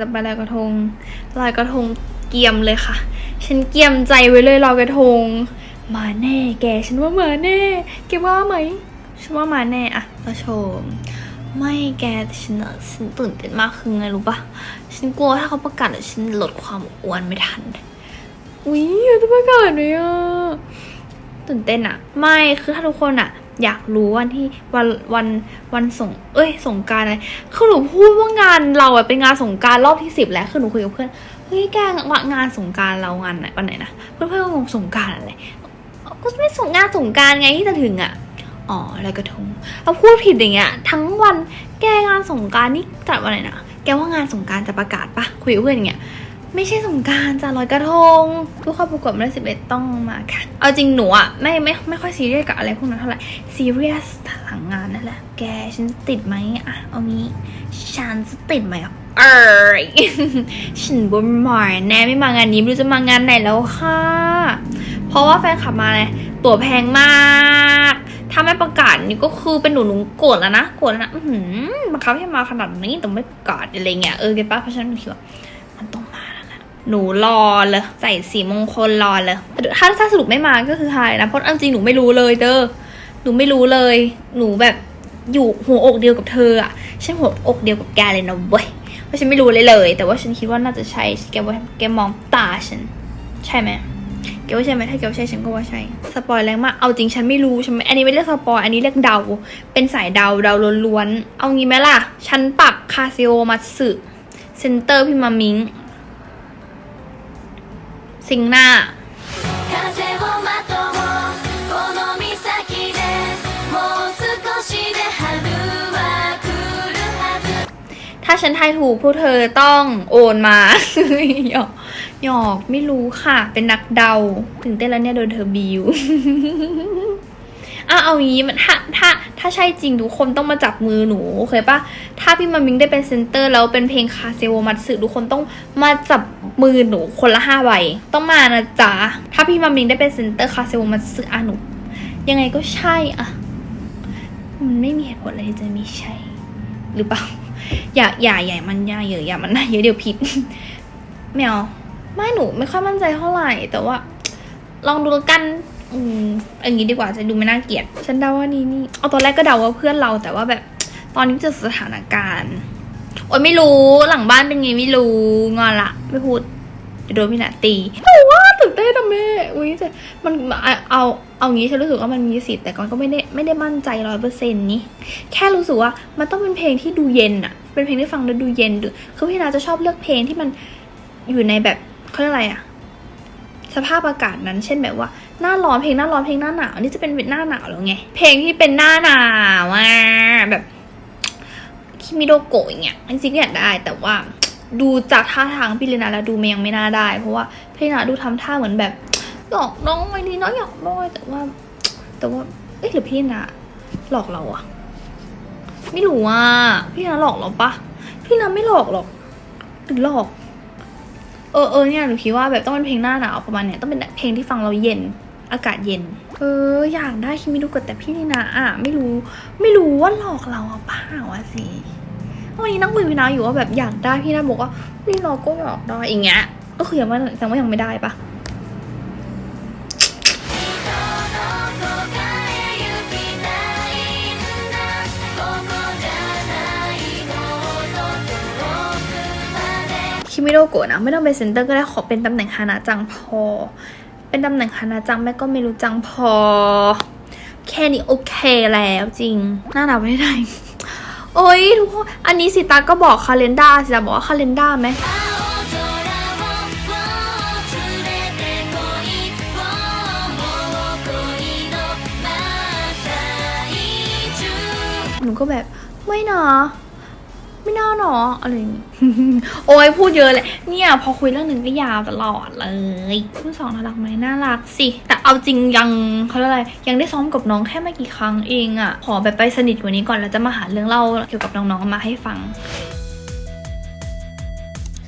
สถานีต่อไปลอยกระทงลอยกระทงเกียมเลยค่ะ ฉันเกียมใจไว้เลยลอยกระทง มาแน่แกฉันว่ามาแน่ แกว่าไหมฉันว่ามาแน่อะเราชม ไม่แกแต่ฉันอะฉันตื่นเต้นมากคือไงรู้ปะฉันกลัวถ้าเขาประกาศอะฉันลดความอ้วนไม่ทันอุ้ยอยากจะประกาศเลยอะตื่นเต้นอะไม่คือถ้าทุกคนอะ อยากรู้วันที่วันวันวันสงเอ้ยสงการอะไรคือหนูพูดว่างานเราอะเป็นงานสงการรอบที่สิบแล้วคือหนูคุยกับเพื่อนเฮ้ยแกงานสงการเรางานไหนวันไหนนะเพื่อนเพื่อนงงสงการอะไรก็ไม่สงงานสงการไงที่จะถึงอะอ๋อลอยกระทงเราพูดผิดอย่างเงี้ย ทั้งวันแกงานสงการนี่จัดวันไหนนะแกว่างานสงการจะประกาศปะคุยกับเพื่อนอย่างเงี้ย ไม่ใช่สงการจ้ะลอยกระทงผู้เข้าประกวดม่ได้สิบเอ็ดต้องมาค่ะ เอาจริงหนูอะไม่ไม่ไม่ค่อยซีเรียสกับอะไรพวกนั้นเท่าไหร่ซีเรียสหลังงานนั่นแหละ แกฉันติดไหมอะเอางี้ ฉันจะติดไหมอะเออฉันบนมาแน่ไม่มางานนี้ไม่รู้จะมางานไหนแล้วค่ะ เพราะว่าแฟนขับมาเลยตั๋วแพงมากถ้าไม่ประกาศนี่ก็คือเป็นหนูหนูโกรธแล้วนะโกรธแล้วนะอือหือบังคับให้มาขนาดนี้แต่ไม่ประกาศอะไรเงี้ยเออเก็ตปะเพราะฉะนั้นหนูคิดว่า หนูรอเลยใส่สีมงคลรอเลยถ้าถ้าสรุปไม่มาก็คือหายนะเพราะเอาจริงหนูไม่รู้เลยเด้อหนูไม่รู้เลย หนูแบบอยู่หัวอกเดียวกับเธออะฉันหัวอกเดียวกับแกเลยนะเว้ยเพราะฉันไม่รู้เลยเลย แต่ว่าฉันคิดว่าน่าจะใช่แกว่าแกมองตาฉัน ใช่ไหมแกว่าใช่ไหมถ้าแกว่าใช่ฉันก็ว่าใช่สปอยแรงมากเอาจริงฉันไม่รู้ฉันไม่อันนี้ไม่เรียกสปอยอันนี้เรียกเดา เป็นสายเดาเดาล้วนๆเอางี้ไหมล่ะ ฉันปักคาซิโอมัตสึเซนเตอร์พี่มามิง ซิงหน้า ถ้าฉันทายถูกพวกเธอต้องโอนมา หยอกหยอกไม่รู้ค่ะ เป็นนักเดา ถึงเต้นแล้วเนี่ยโดนเธอบิวอะเอางี้มันถ้าถ้าถ้าใช่จริงทุกคนต้องมาจับมือหนูโอเคปะถ้าพี่มามิงได้เป็นเซนเตอร์แล้วเป็นเพลงคาเซโวมัตสึทุกคนต้องมาจับ มือหนูคนละห้าใบ ต้องมานะจ๊ะ ถ้าพี่มามิงได้เป็นเซนเตอร์คาเซโวมัตสึอะหนูยังไงก็ใช่อะมันไม่มีเหตุผลอะไรจะไม่ใช่ หรือเปล่า อย่าอย่าอย่ามันอย่าเยอะอย่ามันน่าเยอะเดี๋ยวผิดแมวไม่หนูไม่ค่อยมั่นใจเท่าไหร่ แต่ว่า ลองดูกัน อืมอย่างนี้ดีกว่าจะดูไม่น่าเกลียด ฉันเดาว่านี่นี่ เอาตอนแรกก็เดาว่าเพื่อนเราแต่ว่าแบบ ตอนนี้เจอสถานการณ์ โอ๊ยไม่รู้หลังบ้านเป็นไงไม่รู้งอนละไม่พูดเดี๋ยวโดนพี่นาตีแต่ว่าตื่นเต้นนะแม่อุ้ยแต่มันเอาเอางี้ฉันรู้สึกว่ามันมีสิทธิ์แต่ก่อนก็ไม่ได้ไม่ได้มั่นใจร้อยเปอร์เซ็นต์นี้แค่รู้สึกว่ามันต้องเป็นเพลงที่ดูเย็นอะเป็นเพลงที่ฟังแล้วดูเย็นดูคือพี่นาจะชอบเลือกเพลงที่มันอยู่ในแบบเขาเรียกอะไรอะสภาพอากาศนั้น เช่นแบบว่าหน้าร้อนเพลงหน้าร้อนเพลงหน้าหนาวนี่จะเป็นหน้าหนาวแล้วไงเพลงที่เป็นหน้าหนาวอะแบบ คิมิโดโกะอย่างเงี้ยจริงๆก็อยากได้แต่ว่าดูจากท่าทางพี่เลนาแล้วดูมันยังไม่น่าได้ เพราะว่าพี่เลนาดูทำท่าเหมือนแบบหลอกน้องไว้ดีน้อยหยอกน้อยแต่ว่า แต่ว่าเอ้ยหรือพี่เลนาหลอกเราอะไม่รู้ว่าพี่เลนาหลอกเราปะพี่เลนาไม่หลอกหรอกหรือหลอก เออเออเนี่ยหนูคิดว่าแบบต้องเป็นเพลงหน้าหนาวประมาณเนี้ยต้องเป็นเพลงที่ฟังเราเย็นอากาศเย็น เอออยากได้คิมิดูกิดแต่พี่นีนาอะไม่รู้ไม่รู้ว่าหลอกเราเปล่าวะสิวันนี้นั่งคุยพี่นาอยู่ว่าแบบอยากได้พี่นาบอกว่าพี่เราก็อยากได้อย่างเงี้ยก็คือยังว่าแต่ว่ายังไม่ได้ปะคิมิโดโกะนะไม่ต้องเป็นเซนเตอร์ก็ได้ขอเป็นตำแหน่งฮานาจังพอ เป็นตำแหน่งคณะจังแม่ก็ไม่รู้จังพอ แค่นี้โอเคแล้วจริง หน้าหนาวไม่ได้ โอ้ยทุกคน อันนี้สิตาก็บอกคาเลนด้าสิตาบอกว่าคาเลนด้าไหมหนูก็แบบไม่นะ ไม่น่าหนออะไรอย่างงี้ โอ้ยพูดเยอะเลย เนี่ย พอคุยเรื่องหนึ่งก็ยาวตลอดเลยคุณสองน่ารักไหมน่ารักสิ แต่เอาจริงยังเขาเรียกอะไรยังได้ซ้อมกับน้องแค่ไม่กี่ครั้งเองอะ่ะ ขอแบบไปสนิทกว่านี้ก่อนแล้วจะมาหาเรื่องเล่าเกี่ยวกับน้องๆมาให้ฟัง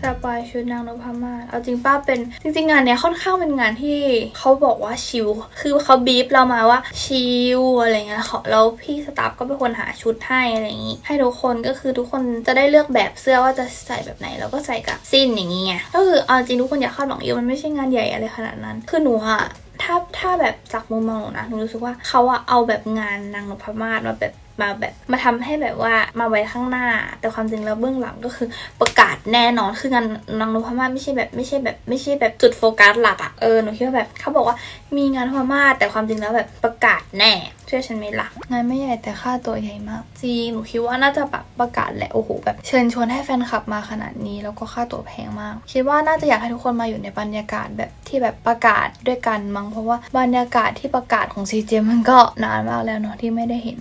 สสปายชุดนางนพมาศเอาจริงป้าเป็นจริงๆงานเนี้ยค่อนข้างเป็นงานที่เขาบอกว่าชิลคือเขาบีบเรามาว่าชิลอะไรเงี้ยเขาแล้วพี่สตาฟก็เป็นคนหาชุดให้อะไรอย่างงี้ ให้ทุกคนก็คือทุกคนจะได้เลือกแบบเสื้อว่าจะใส่แบบไหนแล้วก็ใส่กับสิ้นอย่างงี้ไงก็คือเอาจริงทุกคนอย่าคาดหวังเยอะมันไม่ใช่งานใหญ่อะไรขนาดนั้น คือหนูอะถ้าถ้าแบบจากมุมมองหนูนะหนูรู้สึกว่าเขาอะเอาแบบงานนางนพมาศมาแบบ มาแบบมาทำให้แบบว่ามาไว้ข้างหน้า แต่ความจริงแล้วเบื้องหลังก็คือประกาศแน่นอนคืองานนางนพมาศไม่ใช่แบบไม่ใช่แบบไม่ใช่แบบจุดโฟกัสหลักอะเออหนูคิดว่าแบบเขาบอกว่ามีงานนพมาศแต่ความจริงแล้วแบบประกาศแน่เชื่อฉันไหมล่ะงานไม่ใหญ่แต่ค่าตัวใหญ่มากจริงหนูคิดว่าน่าจะแบบประกาศแหละโอ้โหแบบเชิญชวนให้แฟนคลับมาขนาดนี้แล้วก็ค่าตัวแพงมาก คิดว่าน่าจะอยากให้ทุกคนมาอยู่ในบรรยากาศแบบที่แบบประกาศด้วยกันมั้งเพราะว่าบรรยากาศที่ประกาศของ CJ มันก็นานมากแล้วเนาะที่ไม่ได้เห็น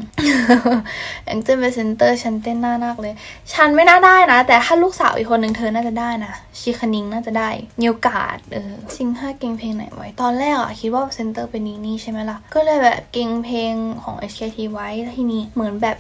แองเจิลเป็นเซนเตอร์ฉันเต้นหน้านักเลย ฉันไม่น่าได้นะ แต่ถ้าลูกสาวอีกคนหนึ่งเธอน่าจะได้นะชีคนิงน่าจะได้มีโอกาสเออซิงห้าเก่งเพลงไหนไว้ ตอนแรกอะคิดว่าเซนเตอร์เป็นนีนี่ใช่ไหมล่ะ ก็เลยแบบเก่งเพลงของ HKT ไว้แล้วทีนี้เหมือนแบบ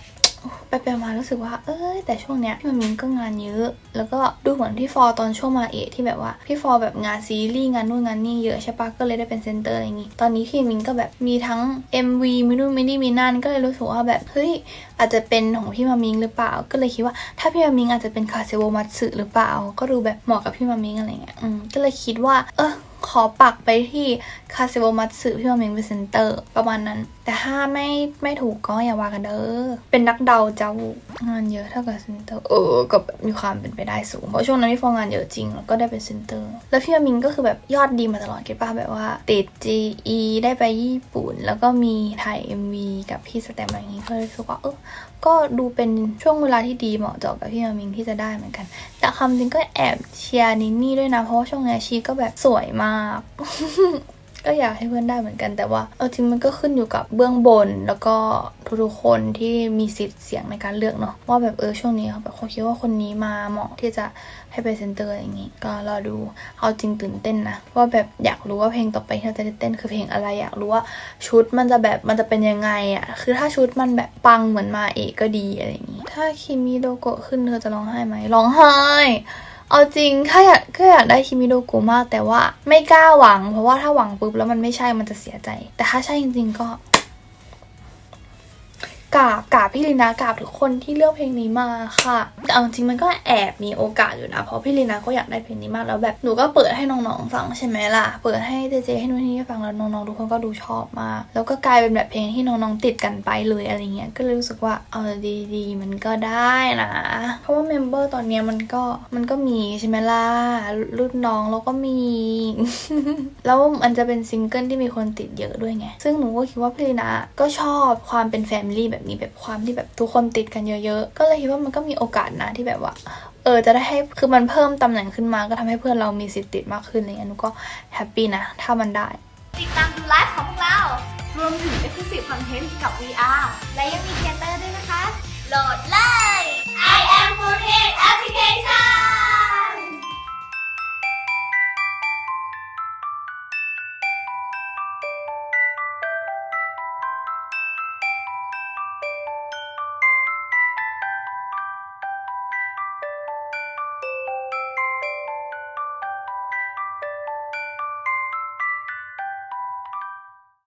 ไปไปมารู้สึกว่า เอ้ยแต่ช่วงเนี้ยพี่มามินก็งานเยอะ แล้วก็ดูเหมือนพี่ฟอตอนช่วงมาเอะที่แบบว่าพี่ฟอแบบงานซีรีส์งานนู่นงานนี่เยอะใช่ปะก็เลยได้เป็นเซนเตอร์อะไรอย่างงี้ ตอนนี้พี่มินก็แบบมีทั้ง MV มินู่นมินี่มีนั่นก็เลยรู้สึกว่าแบบเฮ้ยอาจจะเป็นของพี่มามิงหรือเปล่า ก็เลยคิดว่าถ้าพี่มามิงอาจจะเป็นคาเซโวมัตสึหรือเปล่า ก็ดูแบบเหมาะกับพี่มามิงอะไรเงี้ยอืมก็เลยคิดว่า เออ ขอปักไปที่คาเซโวมัตสึพี่มามิงเป็นเซนเตอร์ประมาณนั้น แต่ถ้าไม่ไม่ถูกก็อย่าว่ากันเด้อเป็นนักเดาเจ้างานเยอะเท่ากับเซนเตอร์เออก็แบบมีความเป็นไปได้สูง เพราะช่วงนั้นพี่ฟองงานเยอะจริง แล้วก็ได้เป็นเซนเตอร์ แล้วพี่อามินก็คือแบบยอดดีมาตลอดเก็ตป้าแบบว่า ติด GE ได้ไปญี่ปุ่น แล้วก็มีถ่าย MV กับพี่สแตมป์อะไรอย่างงี้ก็เลยรู้สึกว่าเออก็ดูเป็นช่วงเวลาที่ดีเหมาะเจาะกับพี่อามินที่จะได้เหมือนกัน แต่คำจริงก็แอบเชียร์นินนี่ด้วยนะเพราะว่าช่วงนี้ชีก็แบบสวยมากก็อยากให้เพื่อนได้เหมือนกันแต่ว่าเอาจริงมันก็ขึ้นอยู่กับเบื้องบนแล้วก็ทุกๆคนที่มีสิทธิ์เสียงในการเลือกเนาะว่าแบบเออช่วงนี้เขาแบบเขาคิดว่าคนนี้มาเหมาะที่จะให้เป็นเซนเตอร์อย่างงี้ ก็รอดูเอาจริงตื่นเต้นนะว่าแบบอยากรู้ว่าเพลงต่อไปที่เราจะได้เต้นคือเพลงอะไรอยากรู้ว่าชุดมันจะแบบมันจะเป็นยังไงอะคือถ้าชุดมันแบบปังเหมือนมาเอกก็ดีอะไรอย่างงี้ ถ้าคิมิโดโกะขึ้นเธอจะร้องไห้ไหมร้องไห้ เอาจริงถ้าอยากก็อยากได้คิมิโดโกะมาก แต่ว่าไม่กล้าหวัง เพราะว่าถ้าหวังปุ๊บแล้วมันไม่ใช่มันจะเสียใจ แต่ถ้าใช่จริง ๆ ก็ กราบกราบพี่ลีนากราบทุกคนที่เลือกเพลงนี้มาค่ะแต่เอาจริงมันก็แอบมีโอกาสอยู่นะเพราะพี่ลีนาก็อยากได้เพลงนี้มากแล้วแบบหนูก็เปิดให้น้องๆฟังใช่ไหมล่ะเปิดให้เจเจให้นู่นนี่ฟังแล้วน้องๆทุกคนก็ดูชอบมากแล้วก็กลายเป็นแบบเพลงที่น้องๆติดกันไปเลยอะไรเงี้ยก็เลยรู้สึกว่าเอาดีๆมันก็ได้นะ เพราะว่าเมมเบอร์ตอนเนี้ยมันก็มันก็มีใช่ไหมล่ะรุ่นน้องเราก็มี แล้วมันจะเป็นซิงเกิลที่มีคนติดเยอะด้วยไงซึ่งหนูก็คิดว่าพี่ลีนาก็ชอบความเป็นแฟมิลี่แบบแบบนี้แบบความที่แบบทุกคนติดกันเยอะๆ ก็เลยคิดว่ามันก็มีโอกาสนะที่แบบว่า เออจะได้ให้คือมันเพิ่มตำแหน่งขึ้นมา ก็ทำให้เพื่อนเรามีสิทธิ์ติดมากขึ้นอะไรเงี้ยนุก็แฮปปี้นะถ้ามันได้ ติดตามดูไลฟ์ของพวกเรา รวมถึงเอ็กซ์คลูซีฟคอนเทนต์กับ VR และยังมีเทเตอร์ด้วยนะคะโหลดเลย I am f o r t e application